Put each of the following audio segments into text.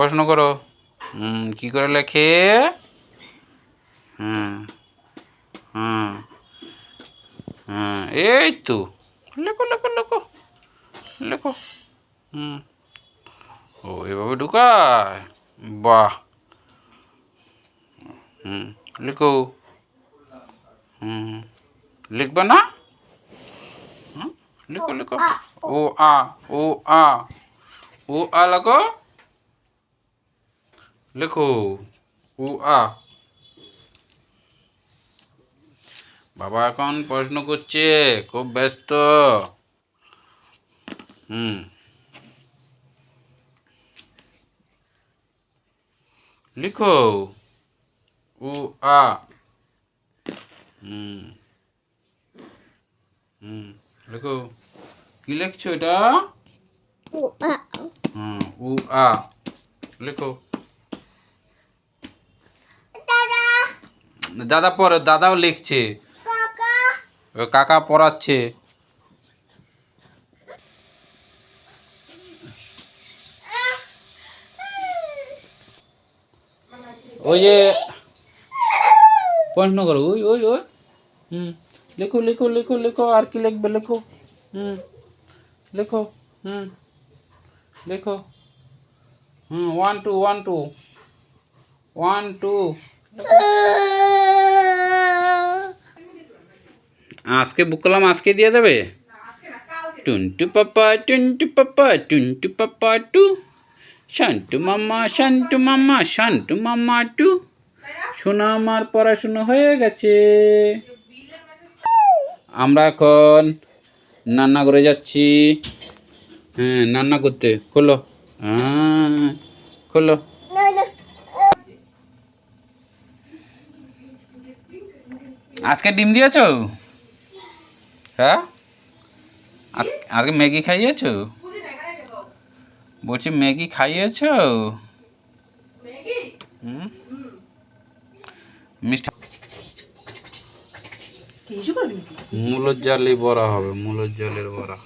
প্রশ্ন করো। কি করে লেখে? হুম হুম হুম, এই তো। লেখো লেখো লেখো লেখো। হুম, ও, এভাবে ঢুকায়? বাহ। হুম, লিখো। হুম, লিখবে না? লিখো লিখো। ও, আ ও আ ও, আ লেখো লেখো ও আ বাবা এখন প্রশ্ন করছে খুব ব্যস্ত। হুম। লিখো উ আ হুম। হুম লিখো কি লিখছো এটা? হুম উ আ লিখো দাদা পড়ে দাদাও লিখছে। কাকা। পড়াচ্ছে। ওই যে প্রশ্ন করো ওই ওই ওই। হুম লেখো লেখো লেখো লেখো আর কি লিখবে লেখো। হুম লেখো হুম লেখো। হুম one two one two one two আজকে বুক করলাম, আজকে দিয়ে দেবে? টুন্টু পাপা টুন্টু পাপা টুন্টু পাপা টু। শান্টু মামা শান্টু মামা শান্টু মামা টু। শোনা আমার পড়াশুনো হয়ে গেছে। আমরা এখন রান্না করে যাচ্ছি। হ্যাঁ রান্না করতে, খোলো। হ্যাঁ খোলো। আজকে ডিম দিয়েছ? হ্যাঁ? আজ- আজকে ম্যাগি খাইয়েছ? বলছি ম্যাগি খাইয়েছ? হুম? মিষ্টি মূলর জালি বড়া হবে মূলর জালের বড়া।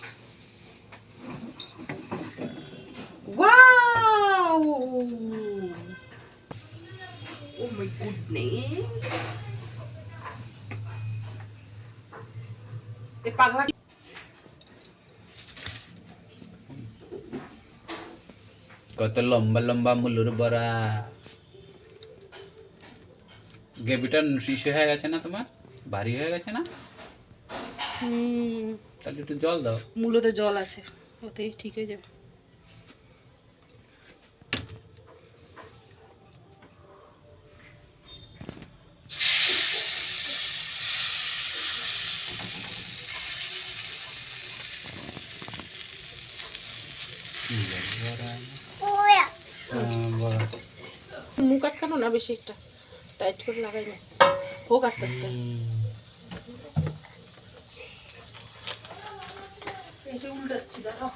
Oh my goodness. পাগলা কত লম্বা লম্বা মুলুর বড়া। গেবিটা শিশু হয়ে গেছে না তোমার? ভারী হয়ে গেছে না? হুম। তাহলে একটু জল দাও। মূলতে জল আছে ওতেই ঠিক হয়ে যাবে। মুখ আটকানো না বেশি একটা? টাইট করে লাগাই না। হোক আস্তে আস্তে। এসে উল্টাচ্ছি দাঁড়াও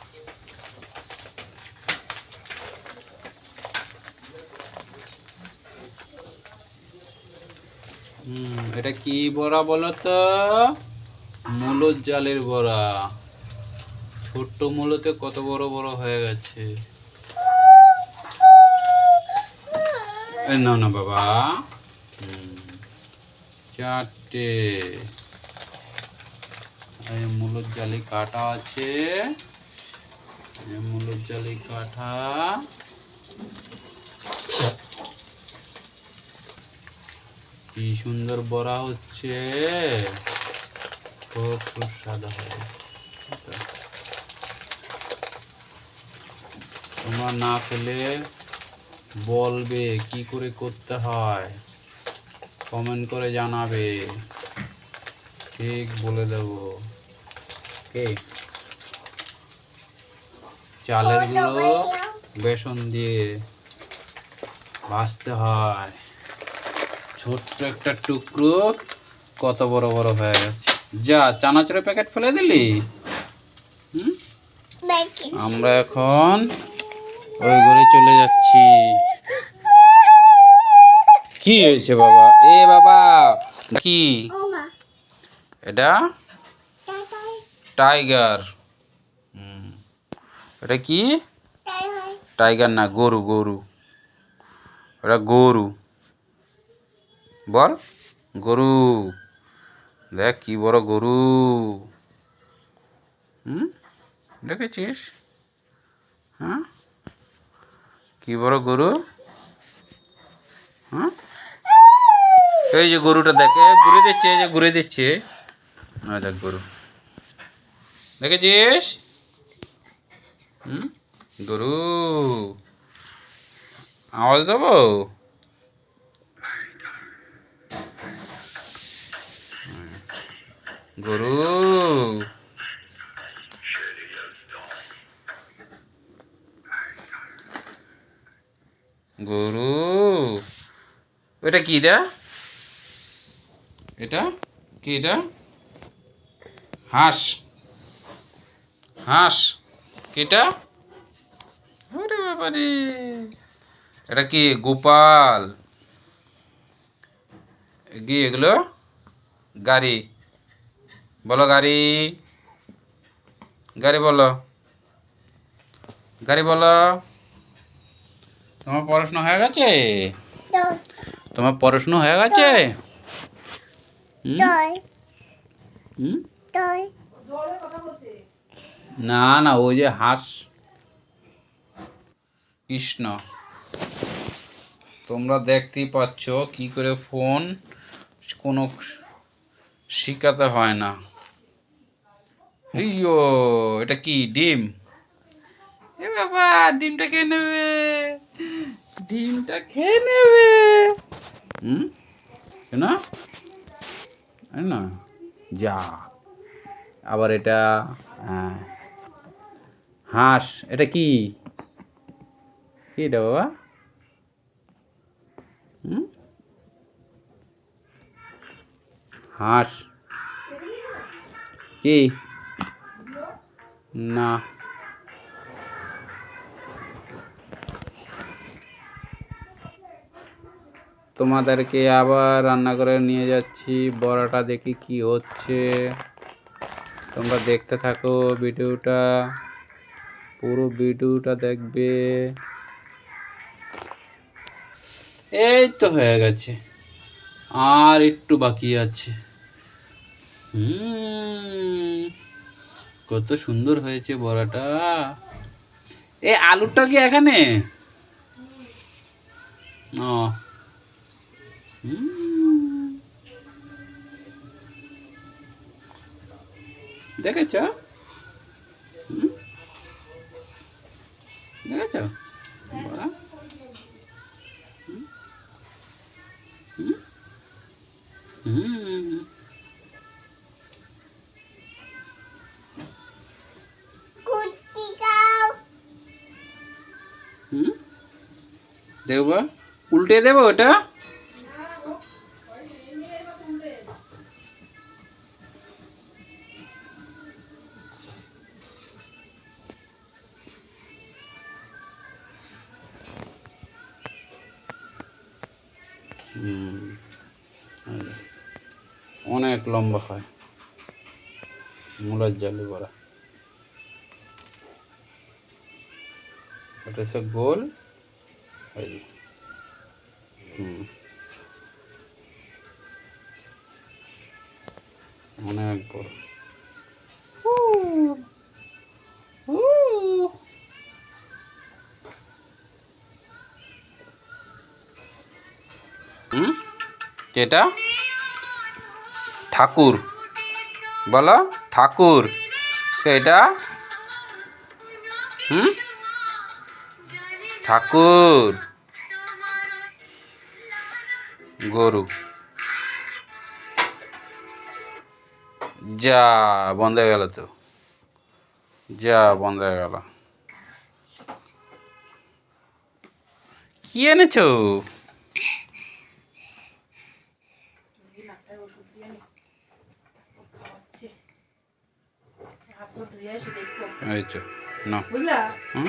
এটা কি বড়া বলো তো? মূলর জালের বড়া। ছোট্ট মূলতে কত বড় বড় হয়ে গেছে। না না, বাবা। চারটে। মূলর জালি কাটা আছে। মূলর জালি কাটা। কি সুন্দর বড়া হচ্ছে। খুব খুব সাদা হবে তোমরা না খেলে বলবে কি করে করতে হয়? কমেন্ট করে জানাবে। ঠিক বলে দেব। কে? চালের গুঁড়ো বেসন দিয়ে ভাজতে হয়। ছোট্ট একটা টুকরো কত বড় বড় হয়ে গেছে। যা চানাচুরের প্যাকেট ফেলে দিলি? হুম? আমরা এখন ওই ঘরে চলে যাচ্ছি। কি হয়েছে বাবা? এ বাবা কি? এটা? টাইগার। হুম। এটা কি? টাইগার না গরু গরু। ওটা গরু। বল। গরু। দেখ কি বড় গরু। হুম? দেখেছিস হ্যাঁ কি বড় গরু? হ্যাঁ এই যে গরুটা দেখে ঘুরে দিচ্ছে, এই যে ঘুরে দিচ্ছে। না দেখ গরু। দেখেছিস? হুম? গরু। আওয়াজ দেবো? গরু। গরু। এটা কি এটা? এটা? কি এটা? হাঁস। হাঁস। কিটা ওরে বাবারে। এটা কি গোপাল? কি এগুলো? গাড়ি। বলো গাড়ি। গাড়ি বলো। গাড়ি বলো। তোমার পড়াশোনা হয়ে গেছে? তোমার পড়াশোনা হয়ে গেছে? না না ওই যে হাঁস। কৃষ্ণ। তোমরা দেখতেই পাচ্ছ কি করে ফোন কোনো শিখাতে হয় না। ইয়ো এটা কি ডিম? এ বাবা ডিমটা খেয়ে নেবে? ডিমটা খেয়ে নেবে। হুম? না না। যা। আবার এটা হ্যাঁ, হাঁস এটা কি এটা বাবা? হুম? হাঁস। কি? না। তোমাদেরকে আবার রান্নাঘরে নিয়ে যাচ্ছি। বড়াটা দেখি কি হচ্ছে। তোমরা দেখতে থাকো ভিডিওটা। পুরো ভিডিওটা দেখবে। এই তো হয়ে গেছে। আর একটু বাকি আছে। হুম, কত সুন্দর হয়েছে বড়াটা। এ আলুটা কি এখানে? ও। দেখেছ দেখেছ? হুম। হুম উল্টে দেবো ওটা অনেক লম্বা হয়। মূলার জালি করা ওটা হচ্ছে গোল। হুম। অনেক বড়। হুম? এটা ঠাকুর। বলো, ঠাকুর। তো এটা? হুম? ঠাকুর। গরু। যা, বন্ধ হয়ে গেল তো। যা, বন্ধ হয়ে গেল। কি এনেছো হাতটা ধুয়ে এসে দেখতো এই তো না বুঝলা? হুম?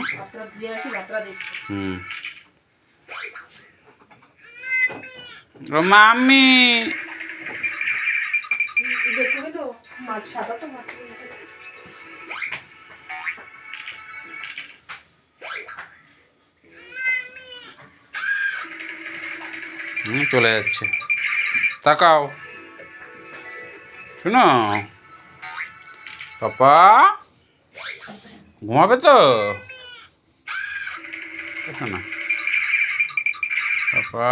হুম। ও মাম্মি! দেখো কিন্তু মাছ সাদা তো মাছ হুম চলে যাচ্ছে। তাকাও। শোনো। পাপা? ঘুমাবে তো? না। পাপা?